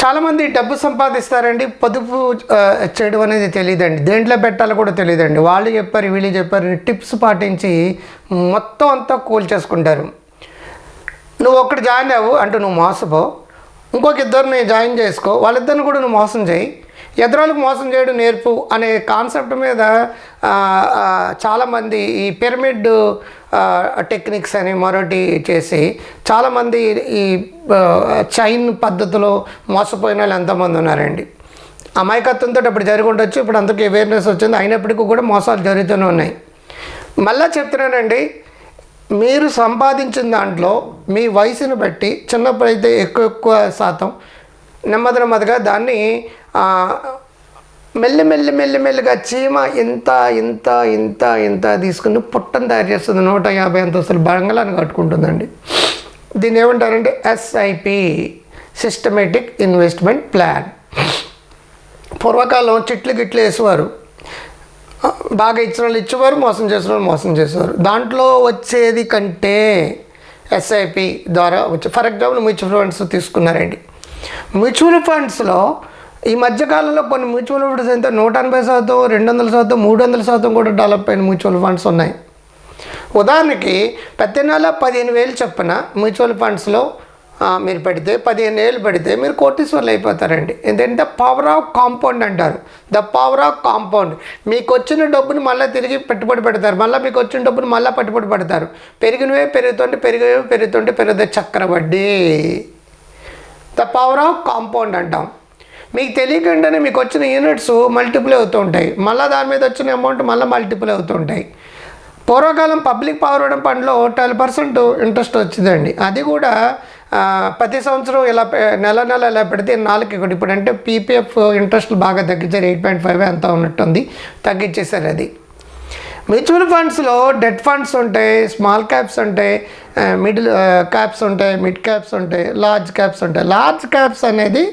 చాలామంది డబ్బు సంపాదిస్తారండి పొదుపు చేయడం అనేది తెలియదండి దేంట్లో పెట్టాలో కూడా తెలియదండి వాళ్ళు చెప్పారు వీళ్ళు చెప్పారు టిప్స్ పాటించి మొత్తం అంతా కూల్చేసుకుంటారు నువ్వు ఒక్కటి జాయిన్ అవ్వు అంటే నువ్వు మోసపో. ఇంకొక ఇద్దరిని జాయిన్ చేసుకో వాళ్ళిద్దరిని కూడా నువ్వు మోసం చేయి. ఎదురాలకు మోసం చేయడం నేర్పు అనే కాన్సెప్ట్ మీద చాలామంది ఈ పిరమిడ్ టెక్నిక్స్ అని మరొకటి చేసి చాలామంది ఈ చైన్ పద్ధతిలో మోసపోయిన వాళ్ళు ఎంతమంది ఉన్నారండి. అమాయకత్వంతో అప్పుడు జరుగుండొచ్చు ఇప్పుడు అందరికీ అవేర్నెస్ వచ్చింది అయినప్పటికీ కూడా మోసాలు జరుగుతూనే ఉన్నాయి. మళ్ళా చెప్తున్నానండి మీరు సంపాదించిన దాంట్లో మీ వయసును బట్టి చిన్నప్పుడు అయితే ఎక్కువ ఎక్కువ శాతం నెమ్మది నెమ్మదిగా దాన్ని మెల్లి మెల్లి మెల్లి మెల్లిగా చీమ ఇంత ఇంత ఇంత ఇంత తీసుకుని పుట్టను తయారు చేస్తుంది. నూట యాభై అంతస్తులు బంగ్లాన్ని కట్టుకుంటుందండి. దీన్ని ఏమంటారంటే ఎస్ఐపి సిస్టమేటిక్ ఇన్వెస్ట్మెంట్ ప్లాన్ పూర్వకాలం చిట్లు గిట్లు వేసేవారు. బాగా ఇచ్చిన వాళ్ళు ఇచ్చేవారు మోసం చేసిన వాళ్ళు మోసం చేసేవారు. దాంట్లో వచ్చేది కంటే ఎస్ఐపి ద్వారా వచ్చే ఫర్ ఎగ్జాంపుల్ మ్యూచువల్ ఫండ్స్ తీసుకున్నారండి. మ్యూచువల్ ఫండ్స్లో ఈ మధ్యకాలంలో కొన్ని మ్యూచువల్ ఫండ్స్ అయితే నూట ఎనభై శాతం రెండు వందల శాతం మూడు వందల శాతం కూడా డెవలప్ అయిన మ్యూచువల్ ఫండ్స్ ఉన్నాయి. ఉదాహరణకి ప్రతి నెల పదిహేను వేలు చొప్పున మ్యూచువల్ ఫండ్స్లో మీరు పెడితే పదిహేను వేలు పెడితే మీరు కోటీశ్వర్లు అయిపోతారండి. ఏంటంటే పవర్ ఆఫ్ కాంపౌండ్ అంటారు. The power of compound. మీకు వచ్చిన డబ్బుని మళ్ళీ తిరిగి పెట్టుబడి పెడతారు. మళ్ళీ మీకు వచ్చిన డబ్బుని మళ్ళీ పెట్టుబడి పెడతారు. పెరిగినవే పెరుగుతుంటే పెరిగినవే పెరుగుతుంటే పెరుగుతాయి చక్రవడ్డీ. ద పవర్ ఆఫ్ కాంపౌండ్ అంటాం. మీకు తెలియకుండానే మీకు వచ్చిన యూనిట్స్ మల్టిపుల్ అవుతుంటాయి మళ్ళీ దాని మీద వచ్చిన అమౌంట్ మళ్ళీ మల్టిపుల్ అవుతుంటాయి పూర్వకాలం పబ్లిక్ పవర్ ఇవ్వడం పనిలో ట్వెల్వ్ పర్సెంట్ ఇంట్రెస్ట్ వచ్చిందండి. అది కూడా ప్రతి సంవత్సరం ఇలా నెల నెల ఇలా పెడితే నాలుగు ఇక్కడ ఇప్పుడు అంటే పీపీఎఫ్ ఇంట్రెస్ట్ బాగా తగ్గించారు. ఎయిట్ పాయింట్ ఫైవ్ ఎంత ఉన్నట్టుంది. తగ్గించేశారు అది. మ్యూచువల్ ఫండ్స్లో డెట్ ఫండ్స్ ఉంటాయి స్మాల్ క్యాప్స్ ఉంటాయి మిడిల్ క్యాప్స్ ఉంటాయి మిడ్ క్యాప్స్ ఉంటాయి లార్జ్ క్యాప్స్ ఉంటాయి. లార్జ్ క్యాప్స్ అనేది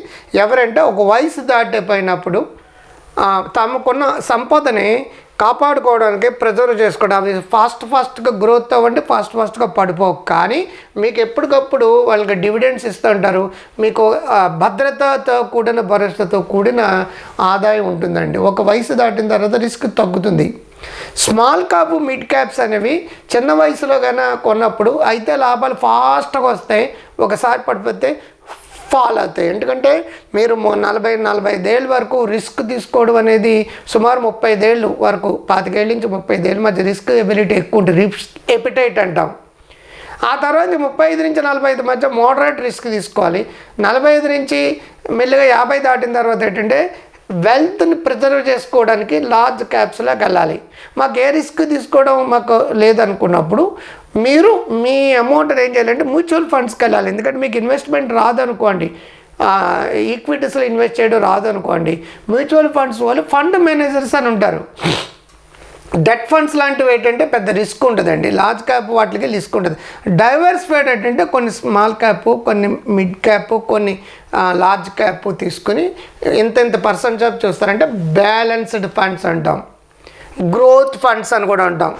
ఎవరంటే ఒక వయసు దాటిపోయినప్పుడు తమకున్న సంపదని కాపాడుకోవడానికి ప్రిజర్వ్ చేసుకోవడం. అవి ఫాస్ట్ ఫాస్ట్గా గ్రోత్ అవ్వండి ఫాస్ట్ ఫాస్ట్గా పడిపోవు. కానీ మీకు ఎప్పటికప్పుడు వాళ్ళకి డివిడెండ్స్ ఇస్తుంటారు మీకు భద్రతతో కూడిన భరోసాతో కూడిన ఆదాయం ఉంటుందండి. ఒక వయసు దాటిన తర్వాత రిస్క్ తగ్గుతుంది. స్మాల్ క్యాప్ మిడ్ క్యాప్స్ అనేవి చిన్న వయసులో కన్నా కొన్నప్పుడు అయితే లాభాలు ఫాస్ట్గా వస్తాయి. ఒకసారి పడిపోతే ఫాల్ అవుతాయి. ఎందుకంటే మీరు నలభై నలభై ఐదేళ్ళ వరకు రిస్క్ తీసుకోవడం అనేది సుమారు ముప్పై ఐదేళ్ళు వరకు పాతికేళ్ళ నుంచి ముప్పై ఐదేళ్ళ మధ్య రిస్క్ ఎబిలిటీ ఎక్కువ ఉంటుంది. రిస్క్ ఎపిటైట్ అంటాం. ఆ తర్వాత ముప్పై ఐదు నుంచి నలభై ఐదు మధ్య మోడరేట్ రిస్క్ తీసుకోవాలి. నలభై ఐదు నుంచి మెల్లిగా యాభై దాటిన తర్వాత ఏంటంటే వెల్త్ని ప్రిజర్వ్ చేసుకోవడానికి లార్జ్ క్యాప్స్లోకి వెళ్ళాలి మాకు ఏ రిస్క్ తీసుకోవడం మాకు లేదనుకున్నప్పుడు మీరు మీ అమౌంట్ ఏం చేయాలంటే మ్యూచువల్ ఫండ్స్కి వెళ్ళాలి ఎందుకంటే మీకు ఇన్వెస్ట్మెంట్ రాదనుకోండి. ఈక్విటీస్లో ఇన్వెస్ట్ చేయడం రాదనుకోండి. మ్యూచువల్ ఫండ్స్ వాళ్ళు ఫండ్ మేనేజర్స్ అని ఉంటారు. డెట్ ఫండ్స్ లాంటివి ఏంటంటే పెద్ద రిస్క్ ఉంటుందండి. లార్జ్ క్యాప్ వాటికి రిస్క్ ఉంటుంది. డైవర్సిఫైడ్ ఏంటంటే కొన్ని స్మాల్ క్యాప్ కొన్ని మిడ్ క్యాప్ కొన్ని లార్జ్ క్యాప్ తీసుకుని ఎంత ఎంత జాబ్ చూస్తారంటే బ్యాలెన్స్డ్ ఫండ్స్ అంటాం. గ్రోత్ ఫండ్స్ అని కూడా అంటాం.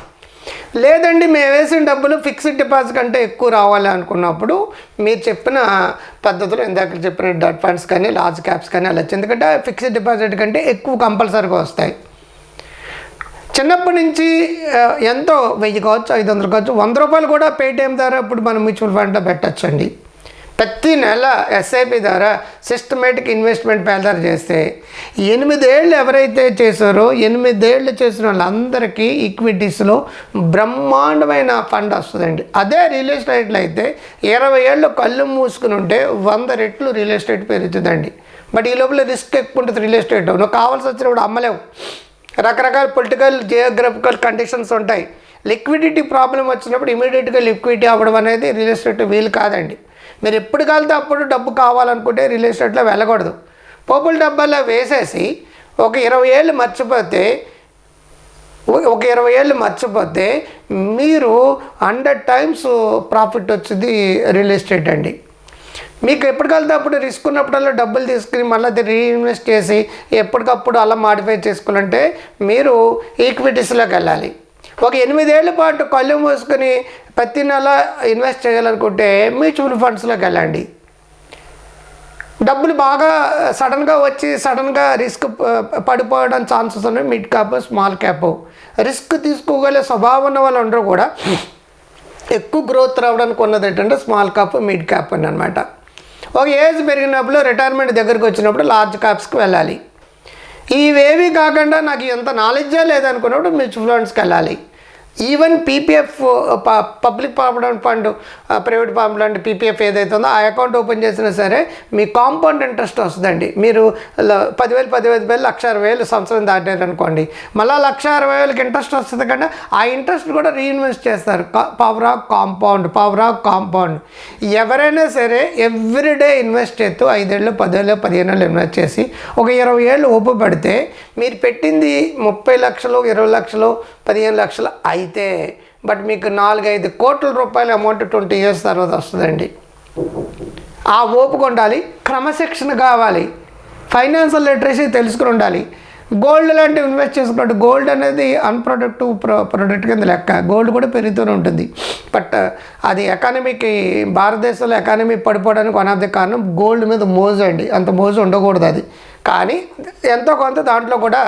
లేదండి మేము వేసిన డబ్బులు ఫిక్స్డ్ డిపాజిట్ కంటే ఎక్కువ రావాలి అనుకున్నప్పుడు మీరు చెప్పిన పద్ధతులు ఇందాక చెప్పిన డెట్ ఫండ్స్ కానీ లార్జ్ క్యాప్స్ కానీ వెళ్ళచ్చు ఎందుకంటే ఫిక్స్డ్ డిపాజిట్ కంటే ఎక్కువ కంపల్సరీగా వస్తాయి. చిన్నప్పటి నుంచి ఎంతో వెయ్యి కావచ్చు ఐదు వందలు కావచ్చు వంద రూపాయలు కూడా పేటిఎం ద్వారా ఇప్పుడు మనం మ్యూచువల్ ఫండ్లో పెట్టచ్చండి. ప్రతి నెల ఎస్ఐపి ద్వారా సిస్టమేటిక్ ఇన్వెస్ట్మెంట్ పేదర్ చేస్తే ఎనిమిదేళ్ళు ఎవరైతే చేశారో ఎనిమిదేళ్ళు చేసిన వాళ్ళందరికీ ఈక్విటీస్లో బ్రహ్మాండమైన ఫండ్ వస్తుందండి. అదే రియల్ ఎస్టేట్లో అయితే ఇరవై ఏళ్ళు కళ్ళు మూసుకుని ఉంటే వంద రెట్లు రియల్ ఎస్టేట్ పెరుగుతుందండి. బట్ ఈ లోపల రిస్క్ ఎక్కువ ఉంటుంది రియల్ ఎస్టేట్ నువ్వు కావాల్సి వచ్చినప్పుడు అమ్మలేవు. రకరకాల పొలిటికల్ జియోగ్రఫికల్ కండిషన్స్ ఉంటాయి. లిక్విడిటీ ప్రాబ్లం వచ్చినప్పుడు ఇమీడియట్గా లిక్విడిటీ అవ్వడం అనేది రియల్ ఎస్టేట్ వీలు కాదండి. మీరు ఎప్పుడు కలితే అప్పుడు డబ్బు కావాలనుకుంటే రియల్ ఎస్టేట్లో వెళ్ళకూడదు. పోపుల డబ్బాలో వేసేసి ఒక ఇరవై ఏళ్ళు మర్చిపోతే ఒక ఇరవై ఏళ్ళు మర్చిపోతే మీరు హండ్రెడ్ టైమ్స్ ప్రాఫిట్ వచ్చింది రియల్ ఎస్టేట్ అండి. మీకు ఎప్పటికెళ్తే అప్పుడు రిస్క్ ఉన్నప్పుడల్లా డబ్బులు తీసుకుని మళ్ళీ అది రీఇన్వెస్ట్ చేసి ఎప్పటికప్పుడు అలా మాడిఫై చేసుకోవాలంటే మీరు ఈక్విటీస్లోకి వెళ్ళాలి. ఒక ఎనిమిదేళ్ళ పాటు కళ్ళు మూసుకొని ప్రతి నెల ఇన్వెస్ట్ చేయాలనుకుంటే మ్యూచువల్ ఫండ్స్లోకి వెళ్ళండి. డబ్బులు బాగా సడన్గా వచ్చి సడన్గా రిస్క్ పడిపోవడం ఛాన్సెస్ ఉన్నాయి. Mid cap small cap risk తీసుకోగల స్వభావం ఉన్న వాళ్ళు కూడా ఎక్కువ గ్రోత్ రావడానికి ఉన్నది ఏంటంటే స్మాల్ క్యాప్ మిడ్ క్యాప్ అని అనమాట ఒక ఏజ్ పెరిగినప్పుడు రిటైర్మెంట్ దగ్గరికి వచ్చినప్పుడు లార్జ్ క్యాప్స్కి వెళ్ళాలి. ఇవేవి కాకుండా నాకు ఎంత నాలెడ్జే లేదనుకున్నప్పుడు మ్యూచువల్ ఫండ్స్కి వెళ్ళాలి. Even PPF public provident fund private provident PPF ఏదైతే ఉందో ఆ అకౌంట్ ఓపెన్ చేసినా సరే మీ కాంపౌండ్ ఇంట్రెస్ట్ వస్తుందండి. మీరు పదివేలు పదివేలు వేలు లక్ష అరవై వేలు సంవత్సరం దాటారు అనుకోండి మళ్ళీ లక్ష అరవై వేలకి ఇంట్రెస్ట్ వస్తుంది కంటే ఆ ఇంట్రెస్ట్ కూడా రీఇన్వెస్ట్ చేస్తారు. Power of compound power of compound ఎవరైనా సరే ఎవ్రీడే ఇన్వెస్ట్ చేస్తూ ఐదేళ్ళు పదేళ్ళు పదిహేను ఏళ్ళు ఇన్వెస్ట్ చేసి ఒక ఇరవై ఏళ్ళు ఓపు మీరు పెట్టింది ముప్పై లక్షలు ఇరవై లక్షలు పదిహేను లక్షలు అయితే బట్ మీకు నాలుగైదు కోట్ల రూపాయల అమౌంట్ ట్వంటీ ఇయర్స్ తర్వాత వస్తుందండి. ఆ ఓపిక ఉండాలి క్రమశిక్షణ కావాలి ఫైనాన్షియల్ లిటరసీ తెలుసుకుని ఉండాలి. గోల్డ్ లాంటివి ఇన్వెస్ట్ చేసుకున్నట్టు గోల్డ్ అనేది అన్ప్రొడక్టివ్ ప్రో ప్రొడక్ట్ కింద లెక్క. గోల్డ్ కూడా పెరుగుతూనే ఉంటుంది. బట్ అది ఎకానమీకి భారతదేశంలో ఎకానమీ పడిపోవడానికి వన్ ఆఫ్ ది కారణం గోల్డ్ మీద మోజు అండి అంత మోజు ఉండకూడదు అది. కానీ ఎంతో కొంత దాంట్లో కూడా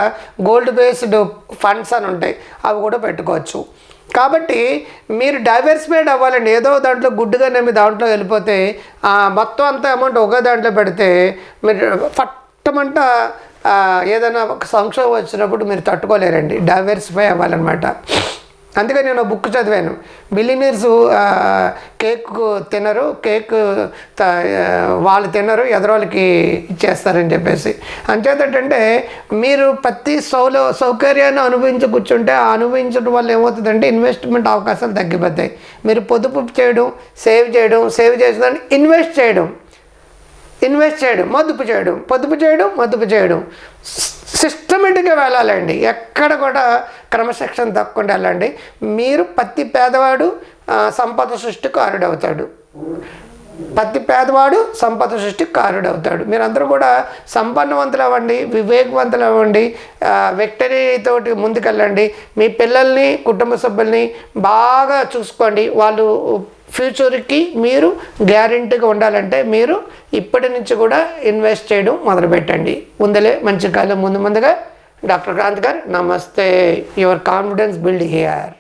గోల్డ్ బేస్డ్ ఫండ్స్ అని ఉంటాయి. అవి కూడా పెట్టుకోవచ్చు. కాబట్టి మీరు డైవర్సిఫైడ్ అవ్వాలండి. ఏదో దాంట్లో గుడ్డుగా నమ్మి దాంట్లో వెళ్ళిపోతే మొత్తం అంత అమౌంట్ ఒకే దాంట్లో పెడితే మీరు ఫట్టమంట ఏదైనా ఒక సంక్షోభం వచ్చినప్పుడు మీరు తట్టుకోలేరండి. డైవర్సిఫై అవ్వాలన్నమాట. అందుకే నేను బుక్ చదివాను. మిలినీర్స్ కేక్ తినరు కేక్ త- వాళ్ళు తినరు ఎదరోళ్ళకి ఇచ్చేస్తారని చెప్పేసి. అంచేతంటే మీరు ప్రతి సౌలో సౌకర్యాన్ని అనుభవించి కూర్చుంటే ఆ అనుభవించడం వల్ల ఏమవుతుందంటే ఇన్వెస్ట్మెంట్ అవకాశాలు తగ్గిపోతాయి. మీరు పొదుపు చేయడం సేవ్ చేయడం సేవ్ చేసిన ఇన్వెస్ట్ చేయడం. ఇన్వెస్ట్ చేయడం మదుపు చేయడం. పొదుపు చేయడం మదుపు చేయడం. సిస్టమేటిక్గా వెళ్ళాలండి. ఎక్కడ కూడా క్రమశిక్షణ తప్పకుండా వెళ్ళండి. మీరు పత్తి పేదవాడు సంపద సృష్టి కారుడవుతాడు పత్తి పేదవాడు సంపద సృష్టి కారుడవుతాడు మీరందరూ కూడా సంపన్నవంతులు అవ్వండి వివేకవంతులు అవ్వండి ఆ, తోటి ముందుకెళ్ళండి. మీ పిల్లల్ని కుటుంబ సభ్యుల్ని బాగా చూసుకోండి. వాళ్ళు ఫ్యూచర్కి మీరు గ్యారెంటీగా ఉండాలంటే మీరు ఇప్పటి నుంచి కూడా ఇన్వెస్ట్ చేయడం మొదలుపెట్టండి. ముందలే మంచి కాలం ముందు ముందుగా डॉक्टर क्रांतकर नमस्ते योर कॉन्फिडेंस बिल्ड हेयर